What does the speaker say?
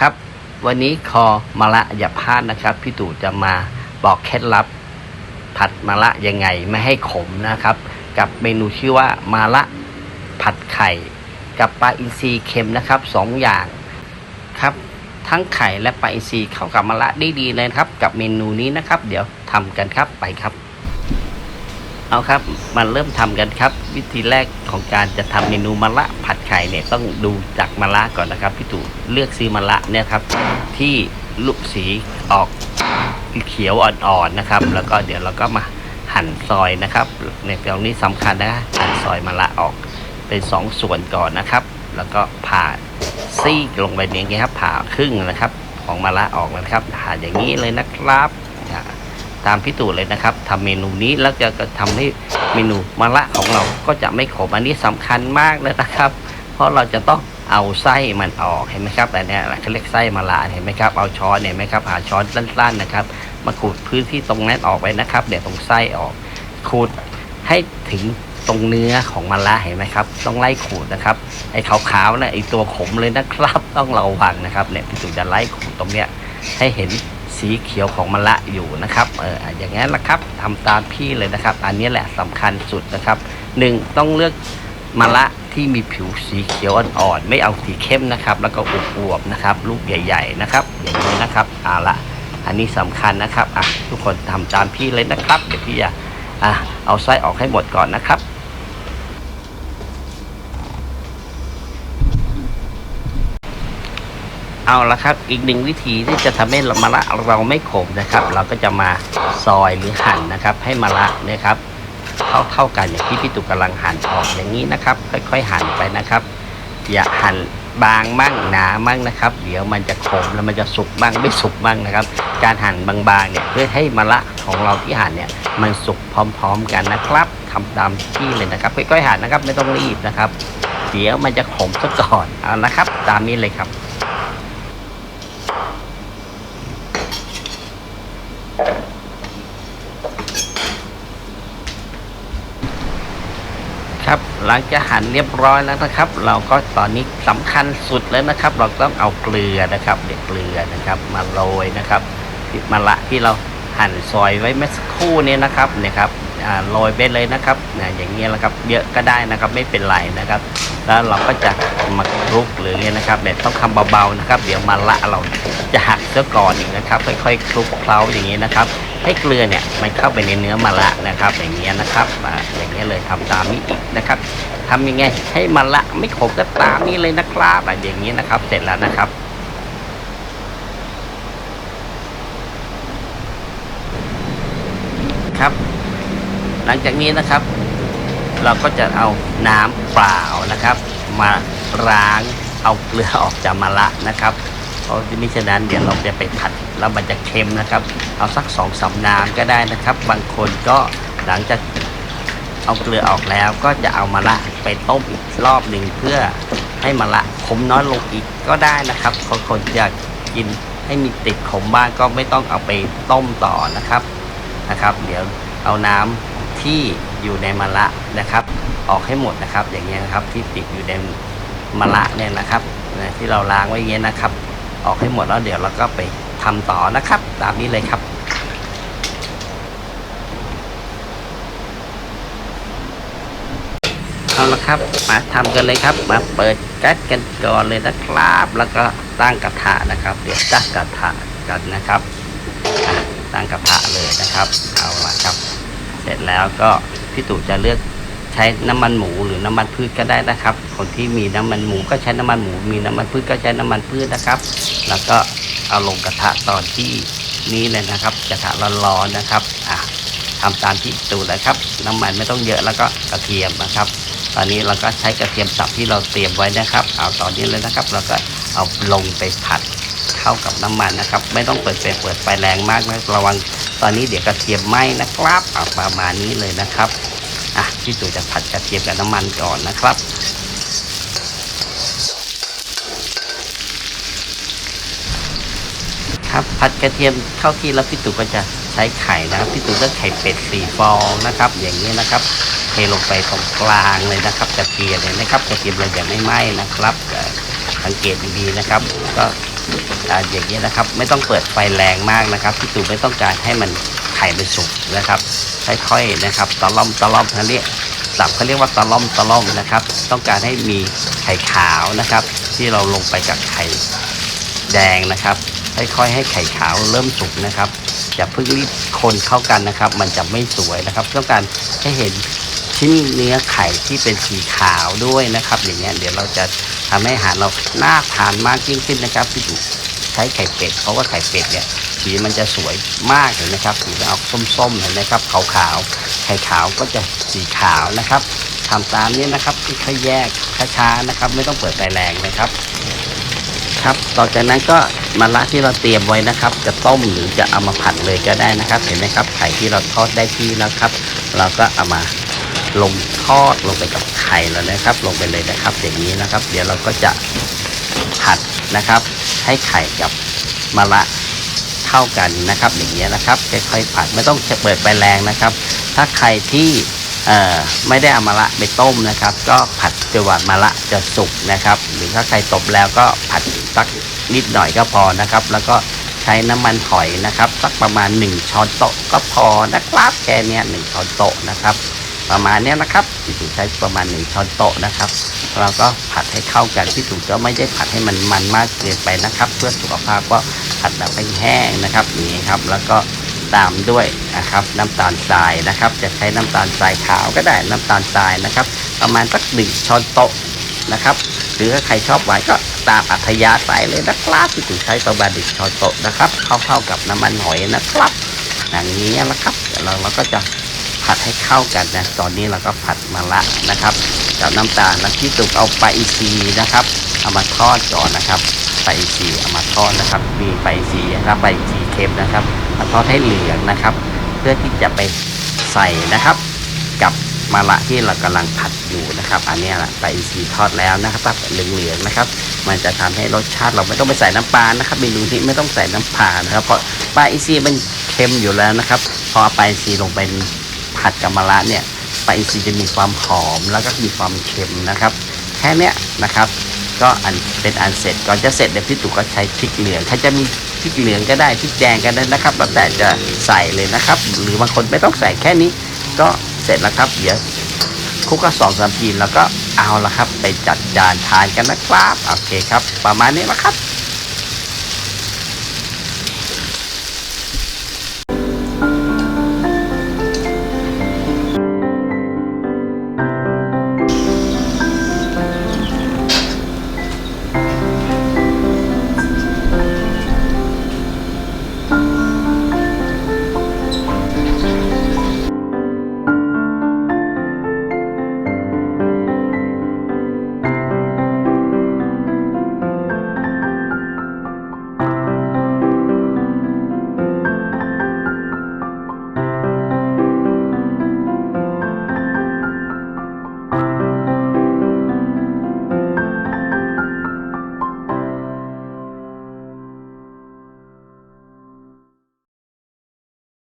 ครับ วันนี้คอมาละอย่าพลาดนะครับ พี่ตู่จะมาบอกเคล็ดลับ ผัดมาละยังไงไม่ให้ขมนะครับ กับเมนูชื่อว่ามาละผัดไข่ กับปลาอินทรีเค็มนะครับสองอย่างครับ ทั้งไข่และปลาอินทรีเข้ากับมะระได้ดีเลยครับ กับเมนูนี้นะครับ เดี๋ยวทำกันครับไปครับ เอาครับมาเริ่มทำกันครับ วิธีแรกของการจะทำเมนูมะระผัดไข่เนี่ยต้องดูจากมะระก่อนนะครับพี่ตู่เลือกซื้อมะระเนี่ยครับ ที่ลูกสีออกเขียวอ่อนๆนะครับ แล้วก็เดี๋ยวเราก็มาหั่นซอยนะครับในตรงนี้สำคัญนะหั่นซอยมะระออกเป็นสองส่วนก่อนนะครับ แล้วก็ผ่าซีกลงไปอย่างนี้ครับผ่าครึ่งนะครับ ของมะระออกนะครับผ่าอย่างนี้เลยนะครับตามพี่ตู่เลยนะครับทำเมนูนี้แล้วจะจะทำให้เมนูมะระของเราก็จะไม่ขมอันนี้สำคัญมากเลยนะครับ เพราะเราจะต้องเอาไส้มันออกเห็นไหมครับแต่เนี่ยเขาเรียกไส้มะระเห็นไหมครับเอาช้อนเห็นไหมครับหาช้อนสั้นๆนะครับ มาขูดพื้นที่ตรงนั้นออกไปนะครับ เดี๋ยวตรงไส้ออกขูดให้ถึงตรงเนื้อของมะระเห็นไหมครับ ต้องไล่ขูดนะครับไอ้ขาวๆนี่ไอ้ตัวขมเลยนะครับ ต้องระวังนะครับเนี่ยพี่ตู่จะไล่ขูดตรงเนี้ยให้เห็นสีเขียวของมะระอยู่นะครับเอออย่างนั้นละครับทำตามพี่เลยนะครับ อันนี้แหละสำคัญสุดนะครับหนึ่งต้องเลือก มะระที่มีผิวสีเขียวอ่อนๆไม่เอาสีเข้มนะครับ แล้วก็อวบๆนะครับ ลูกใหญ่ ๆ นะครับอย่างนี้นะครับเอาละอันนี้สำคัญนะครับอะทุกคนทำตามพี่เลยนะครับเดี๋ยวพี่จะอะเอาไส้ออกให้หมดก่อนนะครับเอาละครับ อีกหนึ่งวิธีที่จะทำให้มะระเราไม่ขมนะครับ เราก็จะมาซอยหรือหั่นนะครับ ให้มะระนะครับ เท่าเท่ากันอย่างที่พี่ตุกกำลังหั่นออกอย่างนี้นะครับ ค่อย ๆ หั่นไปนะครับ อย่าหั่นบางมั่งหนามั่งนะครับ เดี๋ยวมันจะขมแล้วมันจะสุกบ้างไม่สุกบ้างนะครับ การหั่นบางๆเนี่ยเพื่อให้มะระของเราที่หั่นเนี่ยมันสุกพร้อม ๆ กันนะครับทำตามที่เลยนะครับค่อยๆหั่นนะครับไม่ต้องรีบนะครับ เดี๋ยวมันจะขมซะก่อนเอานะครับ ตามนี้เลยครับ ครับ หลังจากหั่นเรียบร้อยแล้วนะครับ เราก็ตอนนี้สำคัญสุดแล้วนะครับ เราต้องเอาเกลือนะครับเด็กเกลือนะครับ มาโรยนะครับมะละที่เราหั่นซอยไว้เมื่อสักครู่นี้นะครับเนี่ยครับอ่าโรยไปเลยนะครับเนี่ยอย่างนี้ยแหละครับเยอะก็ได้นะครับไม่เป็นไรนะครับ แล้วเราก็จะมาคลุกหรือเนี่ยนะครับเนี่ต้องทำเบาๆนะครับ เดี๋ยวมะละเราจะหักซะก่อนอีกนะครับ ค่อยๆคลุกเคล้าอย่างนี้นะครับ ให้เกลือเนี่ยมันเข้าไปในเนื้อมะละนะครับ อย่างเงี้ยนะครับอ่าอย่างเงี้ยเลยทำตามนี้อีกนะครับทำยังไงให้มะละไม่ขมก็ตามนี้เลยนะครับอะอย่างนี้นะครับ เสร็จแล้วนะครับครับ หลังจากนี้นะครับ เราก็จะเอาน้ำเปล่านะครับ มาล้างเอาเกลือออกจากมะละนะครับ เพราะมิฉะนั้นเดี๋ยวเราจะไปผัดแล้วมันจะเค็มนะครับ เอาสักสองสามน้ำก็ได้นะครับ บางคนก็หลังจากเอาเกลือออกแล้วก็จะเอามะละไปต้มอีกรอบหนึ่งเพื่อให้มะละขมน้อยลงอีกก็ได้นะครับคนอยากกินให้มีติดขมบ้างก็ไม่ต้องเอาไปต้มต่อนะครับนะครับ เดี๋ยวเอาน้ำที่อยู่ในมะละนะครับ ออกให้หมดนะครับ อย่างเงี้ยนะครับที่ติดอยู่ในมะละเนี่ยนะครับที่เราล้างไว้เงี้ยนะครับ ออกให้หมดแล้วเดี๋ยวเราก็ไปทำต่อนะครับ ตามนี้เลยครับเอาละครับ มาทำกันเลยครับ มาเปิดแก๊สกันก่อนเลยนะครับ แล้วก็ตั้งกระทะนะครับ เดี๋ยวตั้งกระทะกันนะครับตั้งกระทะเลยนะครับ เอาละครับ เสร็จแล้วก็พี่ตู่จะเลือก ใช้น้ำมันหมูหรือน้ำมันพืชก็ได้นะครับ คนที่มีน้ำมันหมูก็ใช้น้ำมันหมู มีน้ำมันพืชก็ใช้น้ำมันพืชนะครับ แล้วก็เอาลงกระทะตอนที่นี้เลยนะครับ กระทะร้อนๆนะครับอะทำตามที่ตู่เลยครับ น้ำมันไม่ต้องเยอะแล้วก็กระเทียมนะครับ ตอนนี้เราก็ใช้กระเทียมสับที่เราเตรียมไว้นะครับ เอาตอนนี้เลยนะครับ เราก็เอาลงไปผัดเข้ากับน้ำมันนะครับ ไม่ต้องเปิดไฟเปิดไฟแรงมากนะระวังตอนนี้เดี๋ยวกระเทียมไหม้นะครับประมาณนี้เลยนะครับ อะพี่ตู่จะผัดกระเทียมกับน้ำมันก่อนนะครับครับผัดกระเทียมเข้าที่แล้วพี่ตู่ก็จะใช้ไข่นะครับพี่ตู่เลือกไข่เป็ดสี่ฟองนะครับ อย่างนี้นะครับเทลงไปตรงกลางเลยนะครับกระเทียมเลยนะครับกระเทียมเราอย่าไม่ไหม้นะครับสังเกตดีๆนะครับ ก็อย่างนี้นะครับ ไม่ต้องเปิดไฟแรงมากนะครับพี่ตู่ไม่ต้องการให้มัน ไข่มันสุกนะครับ ค่อยๆนะครับตะล่อมตะล่อมเขาเรียกสับเขาเรียกว่าตะล่อมตะล่อมนะครับ ต้องการให้มีไข่ขาวนะครับ ที่เราลงไปกับไข่แดงนะครับค่อยๆให้ไข่ขาวเริ่มสุกนะครับอย่าเพิ่งรีบคนเข้ากันนะครับ มันจะไม่สวยนะครับ ต้องการให้เห็นชิ้นเนื้อไข่ที่เป็นสีขาวด้วยนะครับ อย่างเงี้ยเดี๋ยวเราจะทำให้อาหารเราน่าทานมากยิ่งขึ้นนะครับพี่ตู่ ใช้ไข่เป็ดเพราะว่าไข่เป็ดเนี่ยสีมันจะสวยมากเลยนะครับสีจะออกส้มๆเห็นไหมครับขาวๆไข่ขาวก็จะสีขาวนะครับทำตามนี้นะครับค่อยแยกช้าๆนะครับ ไม่ต้องเปิดไฟแรงนะครับ ครับต่อจากนั้นก็มะระที่เราเตรียมไว้นะครับ จะต้มหรือจะเอามาผัดเลยก็ได้นะครับ เห็นไหมครับไข่ที่เราทอดได้ที่แล้วครับ เราก็เอามาลงทอดลงไปกับไข่แล้วนะครับ ลงไปเลยนะครับ อย่างนี้นะครับ เดี๋ยวเราก็จะผัดนะครับ ให้ไข่กับมะระเข้ากันนะครับ อย่างเงี้ยนะครับค่อยๆผัดไม่ต้องเปิดไฟแรงนะครับ ถ้าใครที่เอ่อไม่ได้เอามะระไปต้มนะครับ ก็ผัดจนกว่ามะระจะสุกนะครับ หรือถ้าใครตบแล้วก็ผัดสักนิดหน่อยก็พอนะครับ แล้วก็ใช้น้ำมันหอยนะครับ สักประมาณ 1 ช้อนโต๊ะก็พอนะครับแค่เนี้ยหนึ่งช้อนโต๊ะนะครับ ประมาณเนี้ยนะครับพี่ตู่ใช้ประมาณ1ช้อนโต๊ะนะครับ เราก็ผัดให้เข้ากันพี่ตู่ก็ไม่ได้ผัดให้มันมันมากเกินไปนะครับ เพื่อสุขภาพก็ผัดแบบแห้งๆนะครับนี้ครับ แล้วก็ตามด้วยนะครับ น้ำตาลทรายนะครับ จะใช้น้ำตาลทรายขาวก็ได้น้ำตาลทรายนะครับ ประมาณสักหนึ่งช้อนโต๊ะนะครับ หรือถ้าใครชอบหวานก็ตามอัธยาศัยเลยนะครับพี่ตู่ใช้ประมาณหนึ่งช้อนโต๊ะนะครับเข้าๆกับน้ำมันหอยนะครับอย่างนี้นะครับเดี๋ยวเราเราก็จะ ผัดให้เข้ากันนะ ตอนนี้เราก็ผัดมาละนะครับกับน้ำตาลแล้วที่ตุกเอาไปอีซีนะครับ เอามาทอดก่อนนะครับไปอีซีเอามาทอดนะครับ มีไปอีซีนะครับไปอีซีเค็มนะครับมาทอดให้เหลืองนะครับ เพื่อที่จะไปใส่นะครับ กับมะระที่เรากำลังผัดอยู่นะครับ อันนี้แหละไปอีซีทอดแล้วนะครับเหลืองๆนะครับ มันจะทำให้รสชาติเราไม่ต้องไปใส่น้ำปลานะครับเมนูนี้ไม่ต้องใส่น้ำปลานะครับเพราะปลาอีซีมันเค็มอยู่แล้วนะครับ พอเอาปซีลงไป ผัดกับมะระเนี่ยปลาอีซีจะมีความหอมแล้วก็มีความเค็มนะครับ แค่เนี้ยนะครับ ก็อันเป็นอันเสร็จก่อนจะเสร็จเดี๋ยวพี่ตู่ก็ใช้พริกเหลืองถ้าจะมีพริกเหลืองก็ได้พริกแดงก็ได้นะครับแล้วแต่จะใส่เลยนะครับ หรือบางคนไม่ต้องใส่แค่นี้ ก็เสร็จแล้วครับเดี๋ยวคุกก็สองสามทีแล้วก็เอาละครับ ไปจัดจานทานกันนะครับ โอเคครับ ประมาณนี้นะครับ